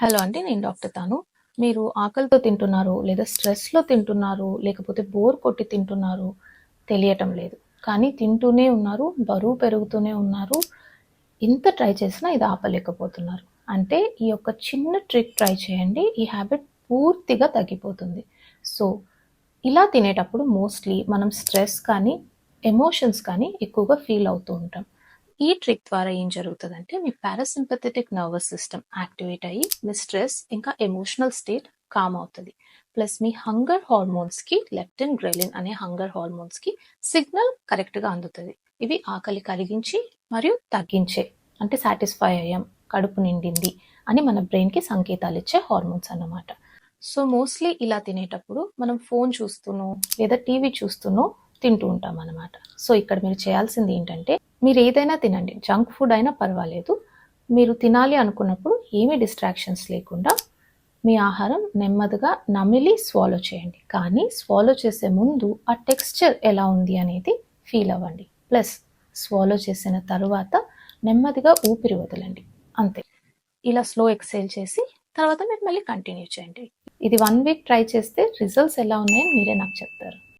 Hello అండి నేను doctor తాను. మీరు ఆకలితో తింటున్నారు లేదా స్ట్రెస్లో తింటున్నారు లేకపోతే బోర్ కొట్టి తింటున్నారు తెలియటం లేదు. కానీ తింటూనే ఉన్నారు బరువు పెరుగుతూనే ఉన్నారు. ఇంత ట్రై చేసినా ఇది ఆపలేకపోతున్నారు. అంటే ఈ యొక్క చిన్న ట్రిక్ ట్రై చేయండి ఈ హ్యాబిట్ పూర్తిగా తగ్గిపోతుంది. సో ఇలా తినేటప్పుడు మోస్ట్లీ మనం స్ట్రెస్ కానీ ఎమోషన్స్ కానీ ఎక్కువగా ఫీల్ అవుతూ ఉంటాం. ఈ ట్రిక్ ద్వారా ఏం జరుగుతుందంటే మీ పారాసింపథెటిక్ నర్వస్ సిస్టమ్ యాక్టివేట్ అయ్యి మీ స్ట్రెస్ ఇంకా ఎమోషనల్ స్టేట్ కామ్ అవుతుంది. ప్లస్ మీ హంగర్ హార్మోన్స్కి లెప్టిన్ గ్రెలిన్ అనే హంగర్ హార్మోన్స్కి సిగ్నల్ కరెక్ట్గా అందుతుంది. ఇవి ఆకలి కలిగించి మరియు తగ్గించే అంటే సాటిస్ఫై అయ్యాం కడుపు నిండింది అని మన బ్రెయిన్కి సంకేతాలు ఇచ్చే హార్మోన్స్ అన్నమాట. సో మోస్ట్లీ ఇలా తినేటప్పుడు మనం ఫోన్ చూస్తూనో లేదా టీవీ చూస్తూనో తింటూ ఉంటాం అన్నమాట. సో ఇక్కడ మీరు చేయాల్సింది ఏంటంటే మీరు ఏదైనా తినండి. జంక్ ఫుడ్ అయినా పర్వాలేదు. మీరు తినాలి అనుకున్నప్పుడు ఏమీ డిస్ట్రాక్షన్స్ లేకుండా మీ ఆహారం నెమ్మదిగా నమిలి స్వాలో చేయండి. కానీ స్వాలో చేసే ముందు ఆ టెక్స్చర్ ఎలా ఉంది అనేది ఫీల్ అవ్వండి. ప్లస్ స్వాలో చేసిన తర్వాత నెమ్మదిగా ఊపిరి వదలండి. అంతే. ఇలా స్లో ఎక్సైల్ చేసి తర్వాత మీరు మళ్ళీ కంటిన్యూ చేయండి. ఇది వన్ వీక్ ట్రై చేస్తే రిజల్ట్స్ ఎలా ఉన్నాయని మీరే నాకు చెప్తారు.